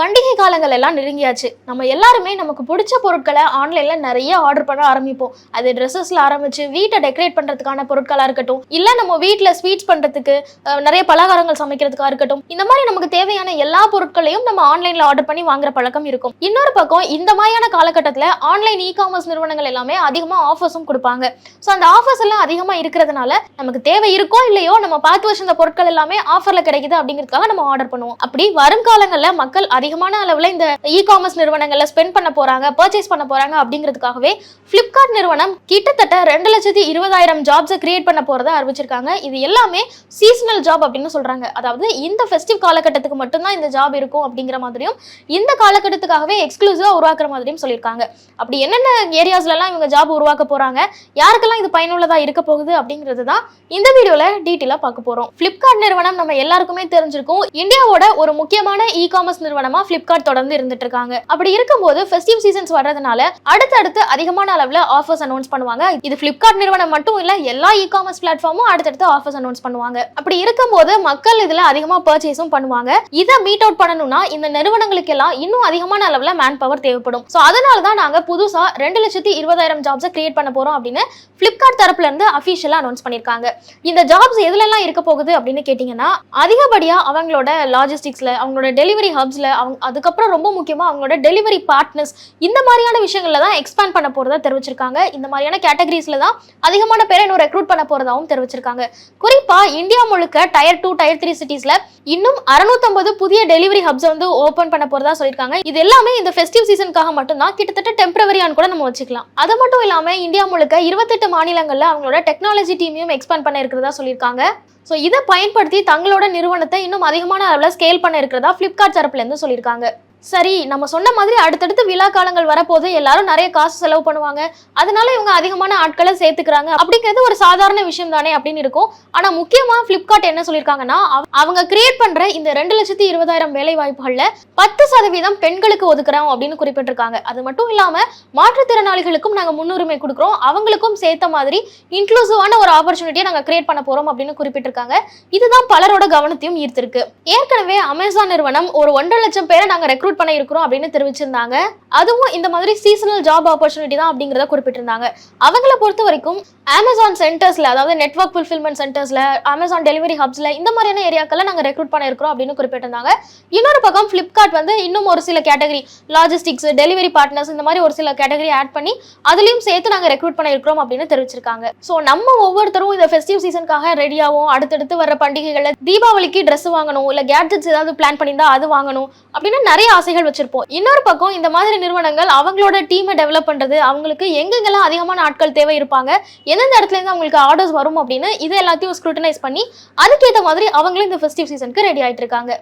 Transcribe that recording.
பண்டிகை காலங்கள் எல்லாம் நெருங்கியாச்சு. நம்ம எல்லாருமே நமக்கு பிடிச்ச பொருட்களை ஆன்லைன்ல நிறைய ஆர்டர் பண்ண ஆரம்பிப்போம். அது ட்ரெஸ்ஸஸ்ல ஆரம்பிச்சு வீட்டை டெக்கரேட் பண்றதுக்கான பொருட்களா இருக்கட்டும் இல்ல நம்ம வீட்டில் ஸ்வீட்ஸ் பண்றதுக்கு நிறைய பலகாரங்கள் சமைக்கிறதுக்கா இருக்கட்டும் இந்த மாதிரி நமக்கு தேவையான எல்லா பொருட்களையும் நம்ம ஆன்லைன்ல ஆர்டர் பண்ணி வாங்குற பழக்கம் இருக்கும். இன்னொரு பக்கம் இந்த மாதிரியான காலகட்டத்துல ஆன்லைன் இ காமர்ஸ் நிறுவனங்கள் எல்லாமே அதிகமா ஆஃபர்ஸும் கொடுப்பாங்க. ஸோ அந்த ஆஃபர்ஸ் எல்லாம் அதிகமா இருக்கிறதுனால நமக்கு தேவை இருக்கோ இல்லையோ நம்ம பார்த்து வச்சிருந்த பொருட்கள் எல்லாமே ஆஃபர்ல கிடைக்குது அப்படிங்கிறதுக்காக நம்ம ஆர்டர் பண்ணுவோம். அப்படி வரும் காலங்களில் மக்கள் அதிகமான அளவில் இந்த இ காமர்ஸ் நிறுவனங்களில் ஸ்பெண்ட் பண்ண போகிறாங்க பர்ச்சேஸ் பண்ண போகிறாங்க அப்படிங்கிறதுக்காகவே ஃப்ளிப்கார்ட் நிறுவனம் கிட்டத்தட்ட ரெண்டு லட்சத்தி இருபதாயிரம் ஜாப்ஸை கிரியேட் பண்ண போகிறதா அறிவிச்சிருக்காங்க. இது எல்லாமே சீசனல் ஜாப் அப்படின்னு சொல்கிறாங்க அதாவது இந்த ஃபெஸ்டிவ் காலகட்டத்துக்கு மட்டும்தான் இந்த ஜாப் இருக்கும் அப்படிங்கிற மாதிரியும் இந்த காலகட்டத்துக்காகவே எக்ஸ்க்ளூசிவாக உருவாக்குற மாதிரியும் சொல்லியிருக்காங்க. அப்படி என்னென்ன ஏரியாஸ்லலாம் இவங்க ஜாப் உருவாக்க போகிறாங்க யாருக்கெல்லாம் இது பயனுள்ளதாக இருக்க போகுது அப்படிங்கிறது தான் இந்த வீடியோவில் டீட்டெயிலாக பார்க்க போகிறோம் ஃப்ளிப்கார்ட் நிறுவனம் நம்ம எல்லாருக்குமே தெரிஞ்சிருக்கும். இந்தியாவோட ஒரு முக்கியமான இ காமர்ஸ் நிறுவனமா ஃப்ளிப்கார்ட் தொடர்ந்து இருந்துட்டு இருக்காங்க. அப்படி இருக்கும்போது ஃபெஸ்டிவ் சீசன்ஸ் வர்றதுனால அடுத்தடுத்து அதிகமான அளவுல ஆஃபர்ஸ் அனௌன்ஸ் பண்ணுவாங்க. இது ஃப்ளிப்கார்ட் நிறுவனம் மட்டும் இல்ல எல்லா இ காமர்ஸ் பிளாட்ஃபார்மும் அடுத்தடுத்து ஆஃபர்ஸ் அனௌன்ஸ் பண்ணுவாங்க. அப்படி இருக்கும்போது மக்கள் இதுல அதிகமா பர்ச்சேஸும் பண்ணுவாங்க. இதை மீட் அவுட் பண்ணணும்னா இந்த நிறுவனங்களுக்கு எல்லாம் இன்னும் அதிகமான அளவுல மேன் பவர் தேவைப்படும். ஸோ அதனால தான் நாங்க புதுசா ரெண்டு லட்சத்தி இருபதாயிரம் ஜாப்ஸை கிரியேட் பண்ண போறோம் அப்படின்னு ஃப்ளிப்கார்ட் தரப்புல இருந்து அனௌன்ஸ் பண்ணியிருக்காங்க இந்த ஜாப்ஸ் எதுலெல்லாம் இருக்க போகுது அப்படின்னு கேட்டிங்கன்னா அதிகப்படியா அவங்களோட லாஜிஸ்டிக்ஸ்ல அவங்களோட டெலிவரி ஹப்ஸ்ல அவங்க அதுக்கப்புறம் ரொம்ப முக்கியமாக அவங்களோட டெலிவரி பார்ட்னர்ஸ் இந்த மாதிரியான விஷயங்களில் தான் எக்ஸ்பேண்ட் பண்ண போகிறதா தெரிவிச்சிருக்காங்க. இந்த மாதிரியான கேட்டகரிஸில் தான் அதிகமான பேரை இன்னும் ரெக்ரூட் பண்ண போகிறதாகவும் தெரிவிச்சிருக்காங்க. குறிப்பாக இந்தியா முழுக்க டயர் டூ டயர் த்ரீ சிட்டிஸில் இன்னும் அறுநூத்தம்பது புதிய டெலிவரி ஹப்ஸ் வந்து ஓப்பன் பண்ண போகிறதா சொல்லியிருக்காங்க. இது எல்லாமே இந்த ஃபெஸ்டிவ் சீசனுக்காக மட்டும்தான் கிட்டத்தட்ட டெம்பரவரியான்னு கூட நம்ம வச்சுக்கலாம். அது மட்டும் இல்லாமல் இந்தியா முழுக்க இருபத்தெட்டு மாநிலங்களில் அவங்களோட டெக்னாலஜி டீமையும் எக்ஸ்பேண்ட் பண்ண இருக்கிறதா சொல்லியிருக்காங்க. ஸோ இதை பயன்படுத்தி தங்களோட நிறுவனத்தை இன்னும் அதிகமான அளவில் ஸ்கேல் பண்ண இருக்கிறதா ஃப்ளிப்கார்ட் தரப்புலேருந்து சொல்லியிருக்காங்க. சரி நம்ம சொன்ன மாதிரி அடுத்தடுத்து விழா காலங்கள் வரப்போது எல்லாரும் நிறைய காசு செலவு பண்ணுவாங்க. அதனால இவங்க அதிகமான ஆட்களை சேர்த்துக்கிறாங்க. அப்படிங்கிறது ஒரு சாதாரண விஷயம் தானே அப்படின்னு இருக்கும். ஆனா முக்கியமா ஃப்ளிப்கார்ட் என்ன சொல்லியிருக்காங்கன்னா அவங்க கிரியேட் பண்ற இந்த ரெண்டு லட்சத்தி இருபதாயிரம் வேலை வாய்ப்புகள்ல பத்து சதவீதம் பெண்களுக்கு ஒதுக்குறோம் அப்படின்னு குறிப்பிட்டிருக்காங்க. அது மட்டும் இல்லாம மாற்றுத்திறனாளிகளுக்கும் நாங்க முன்னுரிமை கொடுக்குறோம். அவங்களுக்கும் சேர்த்த மாதிரி இன்க்ளூசிவான ஒரு ஆப்பர்ச்சுனிட்டியை நாங்க கிரியேட் பண்ண போறோம் அப்படின்னு குறிப்பிட்டிருக்காங்க. இதுதான் பலரோட கவனத்தையும் ஈர்த்திருக்கு. ஏற்கனவே அமேசான் நிறுவனம் ஒரு ஒன்றரை லட்சம் பேரை நாங்க ரெக்ரூட் பண்ண இருக்கிறோம் அப்படின்னு தெரிவிச்சிருந்தாங்க. அதுவும் இந்த மாதிரி சீசனல் ஜாப் ஆப்பர்ச்சுனிட்டி தான் அப்படிங்கிறத குறிப்பிட்டிருந்தாங்க. அவங்கள பொறுத்த வரைக்கும் அமேசான் சென்டர்ஸ்ல அதாவது நெட்ஒர்க் ஃபுல்ஃபில்மெண்ட் சென்டர்ஸ்ல அமேசான் டெலிவரி ஹப்ஸ்ல இந்த மாதிரியான ஏரியாக்கெல்லாம் நாங்க ரெக்ரூட் பண்ண இருக்கிறோம் அப்படின்னு குறிப்பிட்டிருந்தாங்க. இன்னொரு பக்கம் ஃப்ளிப்கார்ட் வந்து இன்னும் ஒரு சில கேட்டகரி லாஜிஸ்டிக்ஸ் டெலிவரி பார்ட்னர்ஸ் இந்த மாதிரி ஒரு சில கேட்டகரி ஆட் பண்ணி அதுலயும் சேர்த்து நாங்க ரெக்ரூட் பண்ண இருக்கிறோம் அப்படின்னு தெரிவிச்சிருக்காங்க. ஸோ நம்ம ஒவ்வொருத்தரும் இந்த ஃபெஸ்டிவ் சீசனுக்காக ரெடியாகவும் அடுத்தடுத்து வர பண்டிகைகள்ல தீபாவளிக்கு ட்ரெஸ் வாங்கணும் இல்ல கேட்ஜெட்ஸ் ஏதாவது பிளான் பண்ணியிருந்தா அது வாங்கணும் அப்படின்னு நிறைய ஆசைகள் வச்சிருப்போம். இன்னொரு பக்கம் இந்த மாதிரி நிறுவனங்கள் அவங்களோட டீமை டெவலப் பண்றது அவங்களுக்கு எங்கெங்கெல்லாம் அதிகமான ஆட்கள் தேவை இருப்பாங்க எந்தெந்த இடத்துல இருந்து அவங்களுக்கு ஆர்டர்ஸ் வரும் அப்படின்னு இது எல்லாத்தையும் ஸ்க்ரூட்டனைஸ் பண்ணி அதுக்கேற்ற மாதிரி அவங்களும் இந்த ஃபெஸ்டிவ் சீசனுக்கு ரெடி ஆயிட்டு இருக்காங்க.